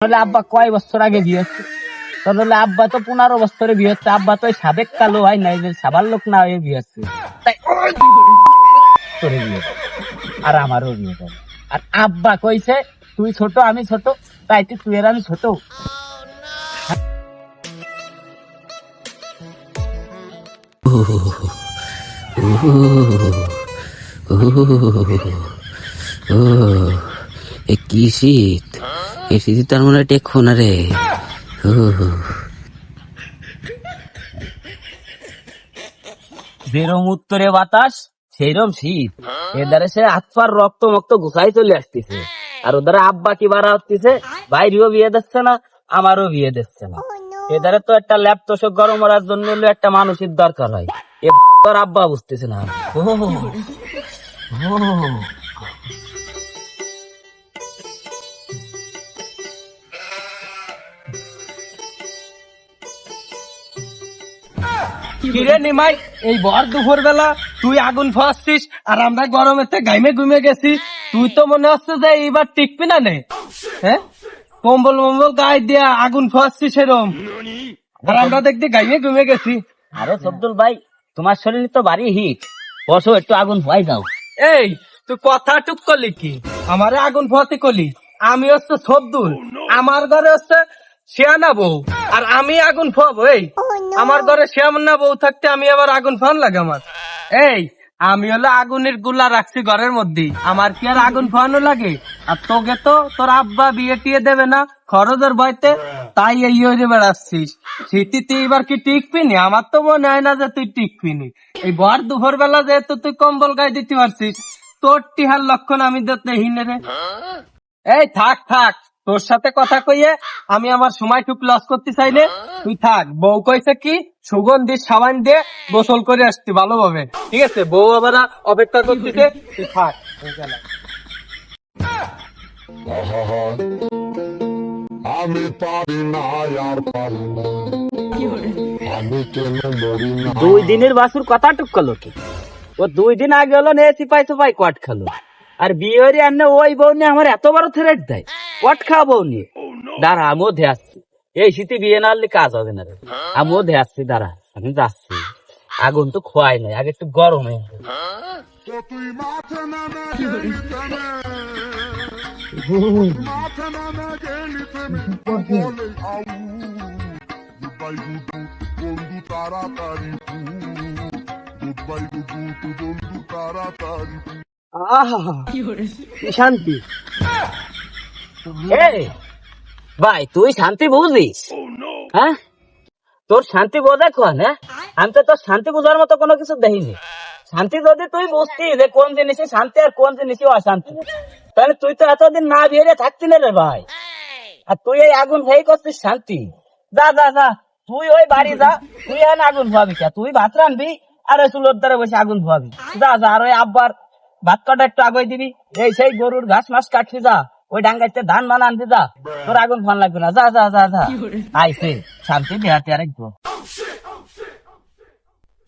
তাহলে আব্বা কয় বছর আগে বিয়ে হচ্ছে তাহলে আব্বা তো পনেরো বছরে বিয়ে হচ্ছে আব্বা তো সাবেক কালো হয় নাই সাবার লোক না হয়ে বিয়ে হচ্ছে আর আমারও বিয়ে হবে আর আব্বা কইছে তুই ছোট আমি ছোট তাই তো তুই আর আমি ছোট ও কি শীত এ শীত তার মনে হয় টেকো না রে। যেরম উত্তরে বাতাস সেইরম শীত। এদারে সে হাত পার রক্ত মক্ত গুছাই চলে আসতেছে। আর ওদারে আব্বা কি বাড়া হচ্ছে বাইরেও বিয়ে দিচ্ছে না আমারও বিয়ে দিচ্ছে না। এদারে তো একটা ল্যাপ তোষক গরম করার জন্য একটা মানুষের দরকার হয়। এ তোর আব্বা বুঝতেছে না। ও। কিরে নিমাই এই ভর দুপুর বেলা তুই আগুন ফাঁসছিস আর আমরা গরমেতে গাইমে ঘুমে গেছি। তুই তো মনে হচ্ছে যে এইবার টিকবি না নে? হ্যাঁ কম্বল মম্বল গায়ে দিয়া আগুন ফাঁসছিস এরম। আর আমরা দেখতে গাইমে ঘুমে গেছি। আরে সবদুল ভাই তোমার শরীর তো ভারী হিট বসো একটু আগুন ভয় দাও। এই তুই কথা টুক করলি কি? আমারে আগুন ফাঁসি করলি। আমি হচ্ছে সবদুল। আমার ঘরে হচ্ছে শিয়ানা বউ। আর আমি আগুন ফাবো এই। আমার ঘরে শ্যাম না বউ থাকতে আমি আবার আগুন ফান লাগে আমার। এই, আমি হলো আগুনেরগুলা রাখছি ঘরের মধ্যে। আমার কি আর আগুন ফানো লাগে? আর তোকে তো তোর আব্বা বিয়ে টিয়ে দেবে না, খরচের ভয়তে তাই এই হয়ে বেড়াচ্ছিস। তুই এবার কি টিকবি নি? আমার তো মনে হয় না যে তুই টিকবি নি। এই ভর দুপুর বেলা যেহেতু তুই কম্বল গায়ে দিতে পারছিস, তোর টিহার লক্ষণ আমি দেখতে হিনে রে। এই, থাক থাক। তোর সাথে কথা কইয়ে আমি আমার সময় টুক লস করতে চাইলে তুই থাক। বউ কইছে কি সুগন্ধি সাবান দিয়ে গোসল করে আসতি ভালোভাবে। ঠিক আছে? বউ আবার অপেক্ষা করতেছে তুই থাক। আমি পারি না আর পারি না। আমি কেন মরি না? দুই দিনের বাসুর কথা টুক করল কি? ও দুই দিন আগে হলো নে সিপাই সুপাই কট খালো। আর বিয়ে হয়ে আনে ওই বউ নিয়ে আমার এত বড় থ্রেট দেয়। কট খাওয়া বউ নিয়ে দাঁড়া আমিও ধে আসছি। এই শীতে বিয়ে না হলে কাজ হবে না রে। আমিও ধে আসছি দাঁড়া আমি যাচ্ছি। আগুন তো খোয়াই নাই আগে একটু গরম হয়ে নে নে শান্তি। ভাই তুই শান্তি বুঝিস হ্যাঁ? তোর শান্তি বোঝা কোন হ্যাঁ? আমি তো তোর শান্তি বোঝার মতো কোনো কিছু দেখিনি। শান্তি যদি তুই বুঝতি যে কোন জিনিসে শান্তি আর কোন জিনিসে অশান্তি তাহলে তুই তো এতদিন না বিয়ে থাকতি না রে ভাই। আর তুই এই আগুন ভাই করছিস শান্তি। যা যা যা তুই ওই বাড়ি যা তুই এখন আগুন ভাবি কে? তুই ভাত রানবি আর ওই চুলোর দ্বারা বসে আগুন ভাবি যা যা আর ওই আব্বার ভাত কাটা একটু আগে দিবি। এই সেই গরুর ঘাস মাস কাটবি যা। ওই ডাঙ্গাইতে ধান মান আনবি যা। তোর আগুন ফান লাগবে না। যা যা যা যা। আইসে শান্তি দেহাতে আর একটু।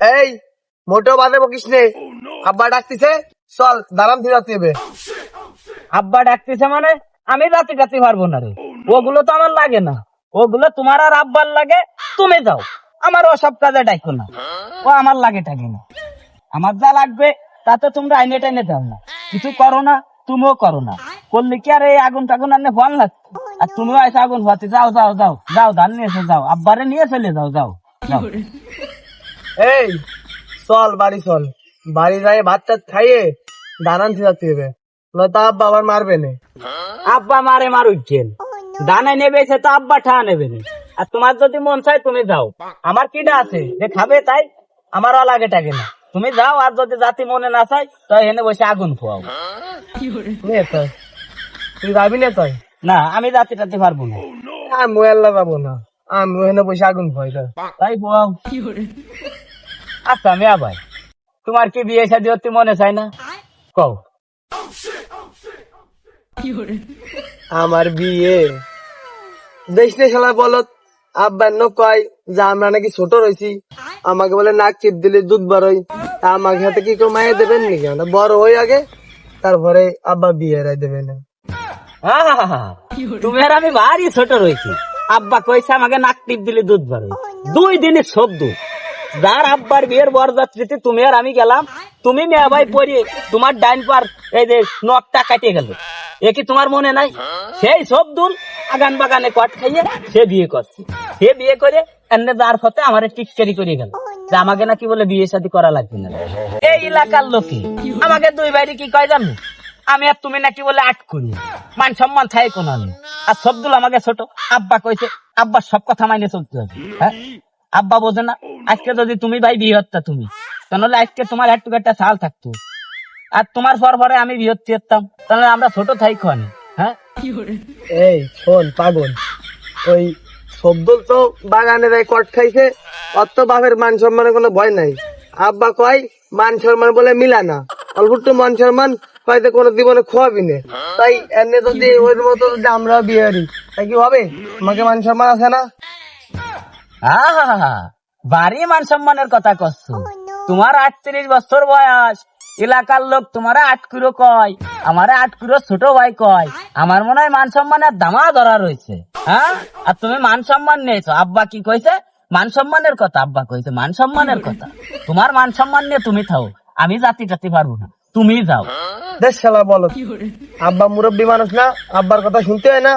এই মোটেও বাজে বকিস নে। আব্বা ডাকতেছে চল দাঁড়াম ফিরাতে হবে আব্বা ডাকতেছে মানে আমি রাতে রাতে পারব না রে। ওগুলো তো আমার লাগে না। ওগুলো তোমার আর আব্বার লাগে তুমি যাও। আমার ওসব কাজে ডাকো না। ও আমার লাগে টাকে না। আমার যা লাগবে তাতে তোমরা আইনে টাইনে দাও না। কিছু করো না তুমিও করো না। করলে কি আর এই আগুন টাগুন আনে ফল লাগছে আর তুমিও এসে আগুন ভাতে যাও যাও যাও যাও ধান নিয়ে এসে যাও আব্বারে নিয়ে চলে যাও যাও যাও। এই চল বাড়ি চল। বাড়ি যাই ভাত টাত খাইয়ে দাঁড়ান ফিরাতে হবে নয়তো আব্বা আবার মারবে না। আব্বা মারে মারুচ্ছেন দানে নেবে সে তো আব্বা ঠা নেবে না। আর তোমার যদি মন চায় তুমি যাও। আমার কিনা আছে যে খাবে তাই আমার লাগে টাকে না। তুমি যাও আর যদি জাতি মনে না চাই তো এনে বসে আগুন খোয়াও নে তো। তুই যাবি না তুই? না আমি জাতি টাতে পারব না। আমি মোয়াল্লা যাব না। আমি ওখানে বসে আগুন ভয় তাই খোয়াও আচ্ছা মেয়া ভাই তোমার কি বিয়ে শাদী হতে মনে চায় না? কও। আমার বিয়ে। নে শালা বলত আব্বা ন কয় যে আমরা নাকি ছোট রয়েছি আমাকে বলে নাক চিপ দিলে দুধ বারোই তা আমাকে হাতে কি কেউ মায়ে দেবেন নাকি? আমরা বড় হই আগে। তারপরে আব্বা বিয়ে রায় দেবে না। তুমি আর আমি ভারী ছোট রয়েছি। আব্বা কইছে আমাকে নাক টিপ দিলে দুধ বাড়ে। দুই দিনের শব্দ যার আব্বার বিয়ের বরযাত্রীতে তুমি আর আমি গেলাম, তুমি মেয়া ভাই পরিয়ে তোমার ডাইন পার এই যে নখটা কাটিয়ে গেল। এ কি তোমার মনে নাই? সেই শব্দুল আগান বাগানে কট খাইয়ে সে বিয়ে করছে। সে বিয়ে করে এনে যার ফতে আমার টিকচারি করে গেল। যে আমাকে নাকি বলে বিয়ে শাদী করা লাগবে না। এই এলাকার লোকে, আমাকে দুই বাইরে কি কয় জানো? আমি আর তুমি নাকি বলে আট করি। মান সম্মান থাকে কোন আর সবদুল আমাকে ছোট। আব্বা কইছে, আব্বা সব কথা মাইনে চলতে হবে। হ্যাঁ? আব্বা বোঝে না, আজকে যদি তুমি ভাই বিয়ে হত্যা তুমি তাহলে আজকে তোমার একটু একটা সাল থাকতো। আর তোমার পর পরে আমি বিয়ে হতে যেতাম তাহলে আমরা ছোট থাই খানি হ্যাঁ? এই, শোন, পাগল। ওই সবদুল তো বাগানে কট খাইছে, অত বাপের মান সম্মানের কোনো ভয় নাই। আব্বা কয়, মান সম্মান বলে মিলা না। অল্প মান সম্মান হয়তো কোনো জীবনে খোয়াবি না। তাই এনে যদি ওই মতো যদি আমরা বিয়ে করি তাই কি হবে? আমাকে মান সম্মান আছে না? বাড়ি মান সম্মানের কথা করছ তোমার আটত্রিশ বছর বয়স এলাকার লোক তোমারা আটকুরো কয় আমারে আটকুরো ছোট ভাই কয়। আমার মনে হয় মান সম্মানের দামা ধরা রয়েছে। হ্যাঁ? আর তুমি মান সম্মান নিয়েছো। আব্বা কি কইছে? মান সম্মানের কথা আব্বা কইছে মান সম্মানের কথা। তোমার মান সম্মান নিয়ে তুমি থাও। আমি জাতি জাতি পারব না। তুমি যাও। দেশ শালা বলো। আব্বা মুরব্বী মানুষ না আব্বার কথা শুনতে হয় না।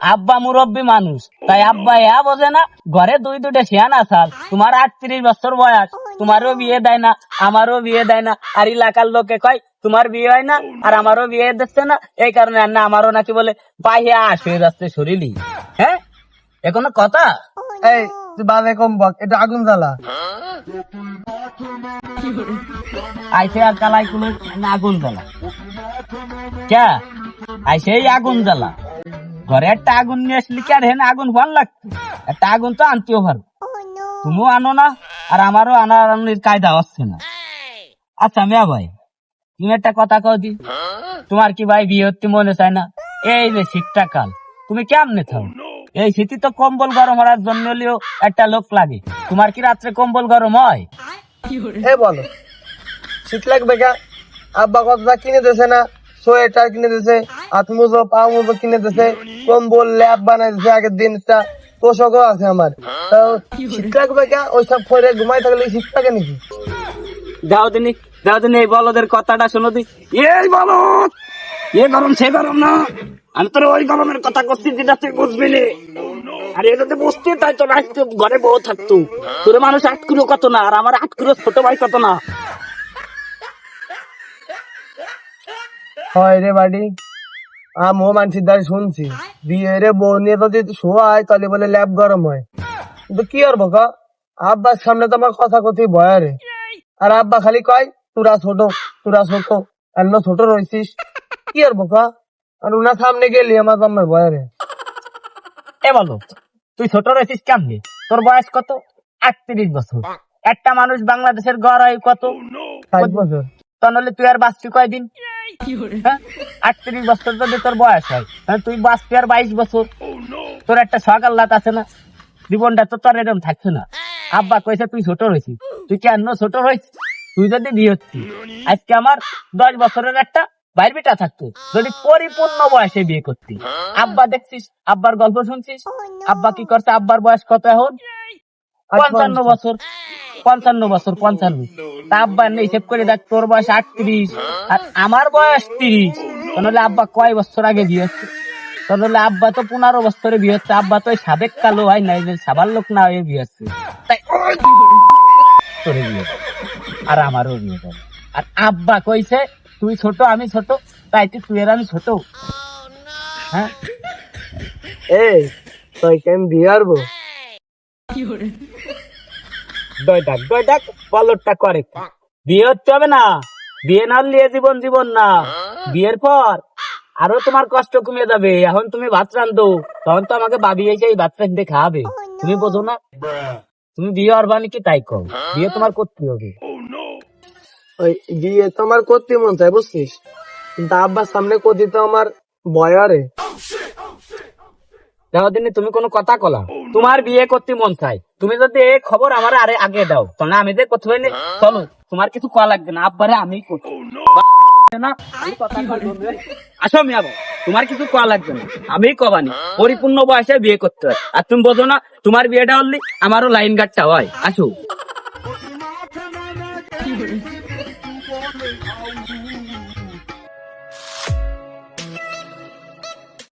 আব্বা মুরব্বী মানুষ। তাই আব্বা ইয়া বোঝে না ঘরে দুই দুটো শিয়ান আসাল তোমার আটত্রিশ বছর বয়স তোমারও বিয়ে দেয় না আমারও বিয়ে দেয় না। আর এলাকার লোকে কয় তোমার বিয়ে হয় না আর আমারও বিয়ে দিচ্ছে না। এই কারণে আর না আমারও নাকি বলে বাইরে আসে যাচ্ছে শরীরই। হ্যাঁ? এ কোনো কথা? এই তুই বাজে কম বক এটা আগুন জ্বালা। আইসে আর কালাই কুলো আগুন জ্বালা। কে? আইসে আগুন জ্বালা। ঘরে একটা আগুন নিয়ে আসলি, কি হেন আগুন ভালো লাগতো একটা আগুন তো আনতেও পারো। তুমিও আনো না, আর আমারও আনার আনির কায়দা হচ্ছে না। আচ্ছা মিয়া ভাই, তুমি একটা কথা কও দি। তোমার কি ভাই বিয়ে হতে মনে চায় না? এই যে শীতটা কাল, তুমি কেমনে থাও? এই শীতে তো কম্বল গরম হওয়ার জন্য একটা লোক লাগে। তোমার কি রাত্রে কম্বল গরম হয়? এ বলো। শীত লাগবে কা আব্বা কতটা কিনে দিয়েছে না? সোয়েটার কিনে দিয়েছে হাত মুজো পা মুজো কিনে দিয়েছে কম্বল ল্যাব বানাই দিয়েছে আগের দিনটা। পোশাকও আছে আমার। তো শীত লাগবে কা ওই সব পরে ঘুমাই থাকলে শীত লাগে নাকি? দাও দিনি দাও দিনি এই বলদের কথাটা শোনো দি। এই বলদ এ গরম সে গরম না। আমি তোর ওই গরমের কথা করছি যেটা তুই বুঝবি নি। আর এটাতে বুঝতে তাই তো ঘরে বউ থাকতো তোর মানুষ আটকুরো কত না, আর আমার আটকুরো ছোট ভাই কত না? হয় রে বাড়ি। আমিও মানসির দ্বারা শুনছি। বিয়ে রে বউ নিয়ে তো যদি শোয়ায় তাহলে বলে ল্যাব গরম হয়। কিন্তু কি আর বোকা? আব্বার সামনে তো আমার কথা কথি ভয় রে। আর আব্বা খালি কয়, তোরা ছোট তোরা ছোট এন্ন ছোট রয়েছিস কি আর বোকা? আর উনার সামনে গেলি, আমার তো আমার ভয় রে। এ বলো তুই ছোট রয়েছিস কেমনি? তোর বয়স কত? আটত্রিশ বছর। একটা মানুষ বাংলাদেশের গড় হয় কত বছর। তাহলে তুই আর কয়দিন? হ্যাঁ? আটত্রিশ বছর যদি তোর বয়স হয় তুই বাঁচবি আর বাইশ বছর। তোর একটা সকাল লাত আছে না? জীবনটা তো তোর এরকম থাকছে না। আব্বা কইছে তুই ছোট হয়েছিস তুই কেন ছোট হয়েছিস তুই যদি বিয়ে হচ্ছিস আজকে আমার দশ বছরের একটা বাইর বেটা থাকতো। যদি পরিপূর্ণ বয়সে বিয়ে করতি। আব্বা দেখছিস আব্বার গল্প শুনছিস? আব্বা কি করছে? আব্বার বয়স কত এখন? পঞ্চান্ন বছর। পঞ্চান্ন বছর পঞ্চান্ন। তা আব্বা নেই হিসেব করে দেখ তোর বয়স আটত্রিশ আর আমার বয়স তিরিশ। তাহলে আব্বা কয় বছর আগে বিয়ে হচ্ছে? তাহলে আব্বা তো পনেরো বছরে বিয়ে হচ্ছে। আব্বা তো সাবেক কালো হয় না যে সাবার লোক না হয়ে বিয়ে হচ্ছে। তাই তোরে বিয়ে আর আমারও বিয়ে আর আব্বা কইছে তুই ছোট, আমি ছোট, তাই তুই তুই আর আমি ছোট। হ্যাঁ। এই বলরটা করে। বিয়ে হতে হবে না। বিয়ে না জীবন জীবন না। বিয়ের পর আরও তোমার কষ্ট কমে যাবে। এখন তুমি ভাত রান্ধো তখন তো আমাকে বাবি এসে এই তুমি বোঝো না? তুমি বিয়ে হওয়ার বানি কি তাই কও? বিয়ে তোমার করতে হবে। ওই তো আমার করতে মন চায়, বুঝছিস? কিন্তু আব্বার সামনে করতে তো আমার ভয় রে দেখো তুমি কোনো কথা কলা। তোমার বিয়ে করতে মন চাই তুমি যদি এই খবর আমার আরে আগে দাও, তাহলে আমি যে করতে পারি চলো, তোমার কিছু কয়া লাগবে না, আব্বারে আমি কথা। আসো তোমার কিছু লাগবে না, আমি কবানি। পরিপূর্ণ বয়সে বিয়ে করতে হয়। আর তুমি বোঝো না, তোমার বিয়েটা হলি আমারও লাইন গার্ডটা হয়। আসো।